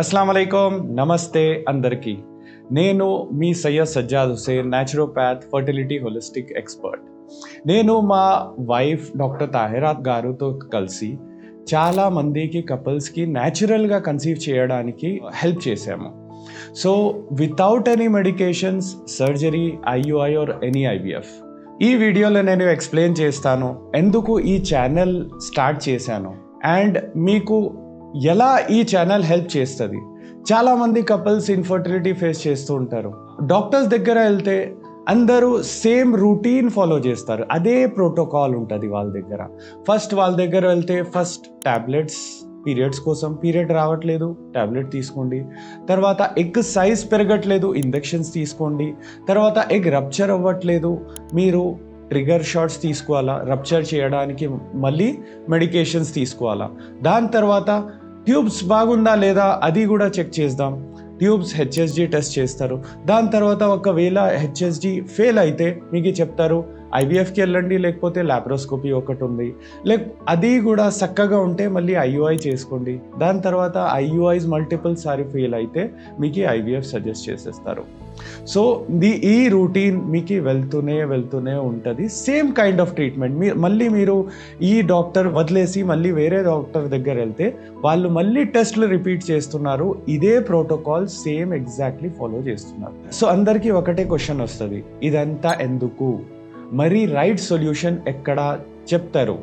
అస్సలం నమస్తే అందరికీ. నేను మీ Syed Sajjad Hussain naturopath fertility holistic expert నేను మా వైఫ్ డాక్టర్ తాహిరాత్ గారుతో కలిసి చాలా మందికి కపుల్స్కి న్యాచురల్గా కన్సీవ్ చేయడానికి హెల్ప్ చేశాము. So without any medications surgery IUI or any IVF ఈ వీడియోలో నేను ఎక్స్ప్లెయిన్ చేస్తాను ఎందుకు ఈ ఛానల్ స్టార్ట్ చేశాను. అండ్ మీకు ఎలా ఈ ఛానల్ హెల్ప్ చేస్తుంది? చాలామంది కపుల్స్ ఇన్ఫర్టిలిటీ ఫేస్ చేస్తూ ఉంటారు. డాక్టర్స్ దగ్గర వెళ్తే అందరూ సేమ్ రూటీన్ ఫాలో చేస్తారు. అదే ప్రోటోకాల్ ఉంటుంది వాళ్ళ దగ్గర. ఫస్ట్ వాళ్ళ దగ్గర వెళ్తే ఫస్ట్ ట్యాబ్లెట్స్ పీరియడ్స్ కోసం పీరియడ్ రావట్లేదు ట్యాబ్లెట్ తీసుకోండి. తర్వాత ఎగ్ సైజ్ పెరగట్లేదు ఇంజెక్షన్స్ తీసుకోండి. తర్వాత ఎగ్ రప్చర్ అవ్వట్లేదు మీరు ట్రిగర్ షాట్స్ తీసుకోవాలా రప్చర్ చేయడానికి మళ్ళీ మెడికేషన్స్ తీసుకోవాలా. దాని తర్వాత ట్యూబ్స్ బాగుందా లేదా అది కూడా చెక్ చేద్దాం. ట్యూబ్స్ హెచ్ఎస్జి టెస్ట్ చేస్తారు. దాని తర్వాత ఒకవేళ హెచ్ఎస్జి ఫెయిల్ అయితే మీకు చెప్తారు. ఐవీఎఫ్కి వెళ్ళండి లేకపోతే ల్యాప్రోస్కోపీ ఒకటి ఉంది. లేక అది కూడా చక్కగా ఉంటే మళ్ళీ ఐయుఐ చేసుకోండి. దాని తర్వాత ఐయుఐస్ మల్టిపుల్ సారి ఫెయిల్ అయితే మీకు ఐవీఎఫ్ సజెస్ట్ చేసేస్తారు. సో ది ఈ రూటీన్ మీకు వెళ్తూనే వెళ్తూనే ఉంటుంది. సేమ్ కైండ్ ఆఫ్ ట్రీట్మెంట్ మీ మళ్ళీ మీరు ఈ డాక్టర్ వదిలేసి మళ్ళీ వేరే డాక్టర్ దగ్గర వెళ్తే వాళ్ళు మళ్ళీ టెస్ట్లు రిపీట్ చేస్తున్నారు. ఇదే ప్రోటోకాల్ సేమ్ ఎగ్జాక్ట్లీ ఫాలో చేస్తున్నారు. సో అందరికీ ఒకటే క్వశ్చన్ వస్తుంది. ఇదంతా ఎందుకు? మరి రైట్ సొల్యూషన్ ఎక్కడ చెప్తారు.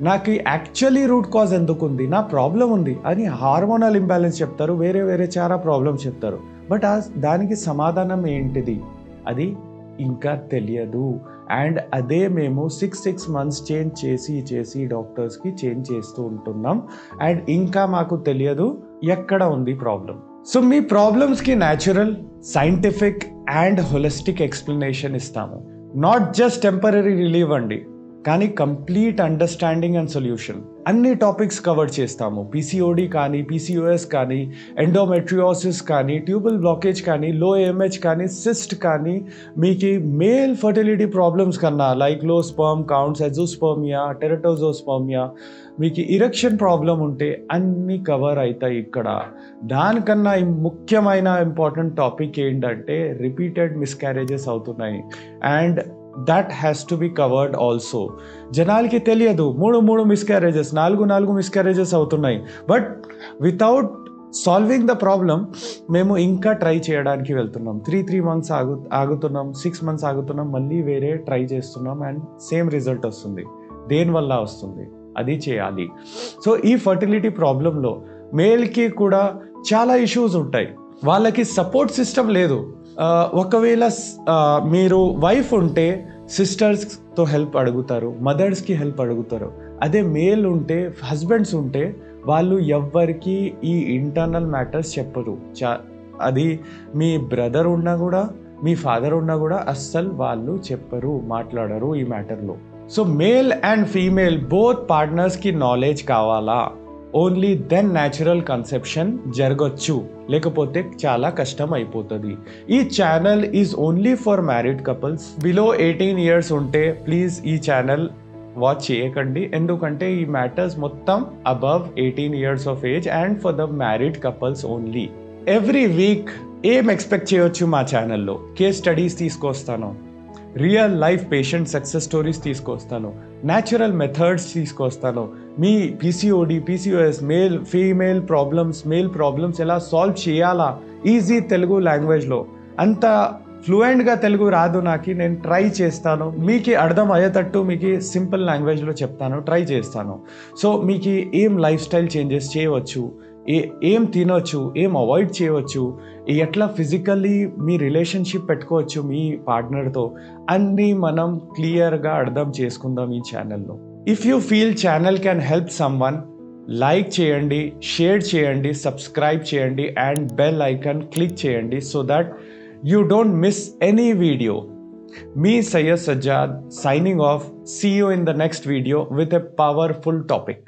నాకు యాక్చువల్లీ రూట్ కాజ్ ఎందుకు ఉంది నా ప్రాబ్లం ఉంది. అని హార్మోనల్ ఇంబ్యాలెన్స్ చెప్తారు. వేరే వేరే చాలా ప్రాబ్లమ్స్ చెప్తారు. బట్ ఆ దానికి సమాధానం ఏంటిది? అది ఇంకా తెలియదు. అండ్ అదే మేము సిక్స్ సిక్స్ మంత్స్ చేంజ్ చేసి చేసి డాక్టర్స్కి చేంజ్ చేస్తూ ఉంటున్నాం. అండ్ ఇంకా మాకు తెలియదు ఎక్కడ ఉంది ప్రాబ్లం సో మీ ప్రాబ్లమ్స్కి natural scientific and holistic explanation ఇస్తాము. నాట్ జస్ట్ టెంపరీ రిలీవ్ అండి కానీ కంప్లీట్ అండర్స్టాండింగ్ అండ్ సొల్యూషన్. అన్ని టాపిక్స్ కవర్ చేస్తాము. పీసీఓడి కానీ పీసీఓఎస్ కానీ ఎండోమెట్రియోసిస్ కానీ ట్యూబల్ బ్లాకేజ్ కానీ లో ఏఎంహెచ్ కానీ సిస్ట్ కానీ మీకు మేల్ ఫర్టిలిటీ ప్రాబ్లమ్స్ కన్నా like low sperm counts azoospermia teratozoospermia మీకు ఇరక్షన్ ప్రాబ్లం ఉంటే అన్నీ కవర్ అవుతాయి ఇక్కడ. దానికన్నా ముఖ్యమైన ఇంపార్టెంట్ టాపిక్ ఏంటంటే రిపీటెడ్ మిస్క్యారేజెస్ అవుతున్నాయి. And that has to be covered also జనాలకి తెలియదు. మూడు మూడు మిస్క్యారేజెస్ నాలుగు నాలుగు మిస్క్యారేజెస్ అవుతున్నాయి. But without solving the problem మేము ఇంకా ట్రై చేయడానికి వెళ్తున్నాం. త్రీ త్రీ మంత్స్ ఆగు ఆగుతున్నాం. సిక్స్ మంత్స్ ఆగుతున్నాం. మళ్ళీ వేరే ట్రై చేస్తున్నాం అండ్ సేమ్ రిజల్ట్ వస్తుంది. దేనివల్ల వస్తుంది? అది చేయాలి. సో ఈ ఫర్టిలిటీ ప్రాబ్లంలో మేల్కి కూడా చాలా ఇష్యూస్ ఉంటాయి. వాళ్ళకి సపోర్ట్ సిస్టమ్ లేదు. ఒకవేళ మీరు వైఫ్ ఉంటే సిస్టర్స్తో హెల్ప్ అడుగుతారు మదర్స్కి హెల్ప్ అడుగుతారు. అదే మేల్ ఉంటే హస్బెండ్స్ ఉంటే వాళ్ళు ఎవ్వరికి ఈ ఇంటర్నల్ మ్యాటర్స్ చెప్పరు. చా అది మీ బ్రదర్ ఉన్నా కూడా మీ ఫాదర్ ఉన్నా కూడా అస్సలు వాళ్ళు చెప్పరు మాట్లాడరు ఈ మ్యాటర్లో. So male and female both పార్ట్నర్స్కి knowledge కావాలా? ఓన్లీ దెన్ న్యాచురల్ కన్సెప్షన్ జరగచ్చు లేకపోతే చాలా కష్టం అయిపోతుంది ఈ channel is only for married couples. Below eighteen years ఉంటే ప్లీజ్ ఈ ఛానల్ వాచ్ చేయకండి. ఎందుకంటే ఈ మ్యాటర్స్ మొత్తం above eighteen years of age and for the married couples only. Every week ఏం ఎక్స్పెక్ట్ చేయొచ్చు మా ఛానల్లో? కేస్ స్టడీస్ తీసుకొస్తాను. Real life patient success stories తీసుకొస్తాను. న్యాచురల్ మెథడ్స్ తీసుకొస్తాను. మీ PCOD PCOS male female problems male problems ఎలా solve చేయాలా? Easy Telugu లాంగ్వేజ్లో అంత ఫ్లూయెంట్గా తెలుగు రాదు నాకు నేను ట్రై చేస్తాను. మీకు అర్థం అయ్యేటట్టు మీకు సింపుల్ లాంగ్వేజ్లో చెప్తాను ట్రై చేస్తాను. సో మీకు ఏం లైఫ్ స్టైల్ చేంజెస్ చేయవచ్చు? ఏ ఏం తినొచ్చు? ఏం అవాయిడ్ చేయవచ్చు? ఎట్లా ఫిజికల్లీ మీ రిలేషన్షిప్ పెట్టుకోవచ్చు మీ పార్ట్నర్తో అన్నీ మనం క్లియర్గా అర్థం చేసుకుందాం ఈ ఛానల్లో If you feel channel can help someone like చేయండి షేర్ చేయండి సబ్స్క్రైబ్ చేయండి అండ్ బెల్ ఐకాన్ క్లిక్ చేయండి so that you don't miss any video me Syed Sajjad signing off. See you in the next video with a powerful topic.